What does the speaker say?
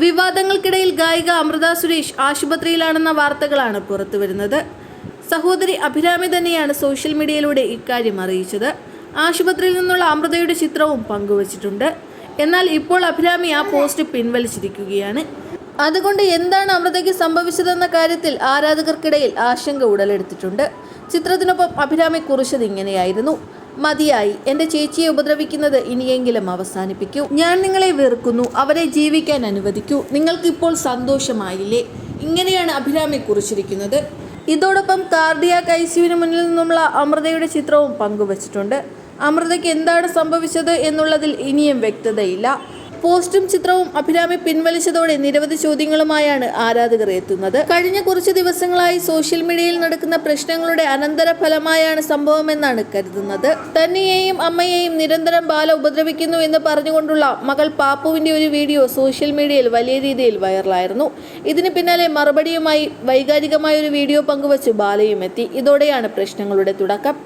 വിവാദങ്ങൾക്കിടയിൽ ഗായിക അമൃത സുരേഷ് ആശുപത്രിയിലാണെന്ന വാർത്തകളാണ് പുറത്തുവരുന്നത്. സഹോദരി അഭിരാമി തന്നെയാണ് സോഷ്യൽ മീഡിയയിലൂടെ ഇക്കാര്യം അറിയിച്ചത്. ആശുപത്രിയിൽ നിന്നുള്ള അമൃതയുടെ ചിത്രവും പങ്കുവച്ചിട്ടുണ്ട്. എന്നാൽ ഇപ്പോൾ അഭിരാമി ആ പോസ്റ്റ് പിൻവലിച്ചിരിക്കുകയാണ്. അതുകൊണ്ട് എന്താണ് അമൃതയ്ക്ക് സംഭവിച്ചതെന്ന കാര്യത്തിൽ ആരാധകർക്കിടയിൽ ആശങ്ക ഉടലെടുത്തിട്ടുണ്ട്. ചിത്രത്തിനൊപ്പം അഭിരാമി കുറിച്ചത് ഇങ്ങനെയായിരുന്നു. മതിയായി. എന്റെ ചേച്ചിയെ ഉപദ്രവിക്കുന്നത് ഇനിയെങ്കിലും അവസാനിപ്പിക്കൂ. ഞാൻ നിങ്ങളെ വെറുക്കുന്നു. അവരെ ജീവിക്കാൻ അനുവദിക്കൂ. നിങ്ങൾക്കിപ്പോൾ സന്തോഷമായില്ലേ? ഇങ്ങനെയാണ് അഭിരാമി കുറിച്ചിരിക്കുന്നത്. ഇതോടൊപ്പം കാർഡിയാക് കൈസ്യുവിന് മുന്നിൽ നിന്നുള്ള അമൃതയുടെ ചിത്രവും പങ്കുവച്ചിട്ടുണ്ട്. അമൃതയ്ക്ക് എന്താണ് സംഭവിച്ചത് എന്നുള്ളതിൽ ഇനിയും വ്യക്തതയില്ല. പോസ്റ്റും ചിത്രവും അഭിരാമി പിൻവലിച്ചതോടെ നിരവധി ചോദ്യങ്ങളുമായാണ് ആരാധകർ എത്തുന്നത്. കഴിഞ്ഞ കുറച്ച് ദിവസങ്ങളായി സോഷ്യൽ മീഡിയയിൽ നടക്കുന്ന പ്രശ്നങ്ങളുടെ അനന്തര ഫലമായാണ് സംഭവമെന്നാണ് കരുതുന്നത്. തന്നെയെയും അമ്മയെയും നിരന്തരം ബാല ഉപദ്രവിക്കുന്നു എന്ന് പറഞ്ഞുകൊണ്ടുള്ള മകൾ പാപ്പുവിന്റെ ഒരു വീഡിയോ സോഷ്യൽ മീഡിയയിൽ വലിയ രീതിയിൽ വൈറലായിരുന്നു. ഇതിന് പിന്നാലെ മറുപടിയുമായി വൈകാരികമായ ഒരു വീഡിയോ പങ്കുവച്ച് ബാലയും എത്തി. ഇതോടെയാണ് പ്രശ്നങ്ങളുടെ തുടക്കം.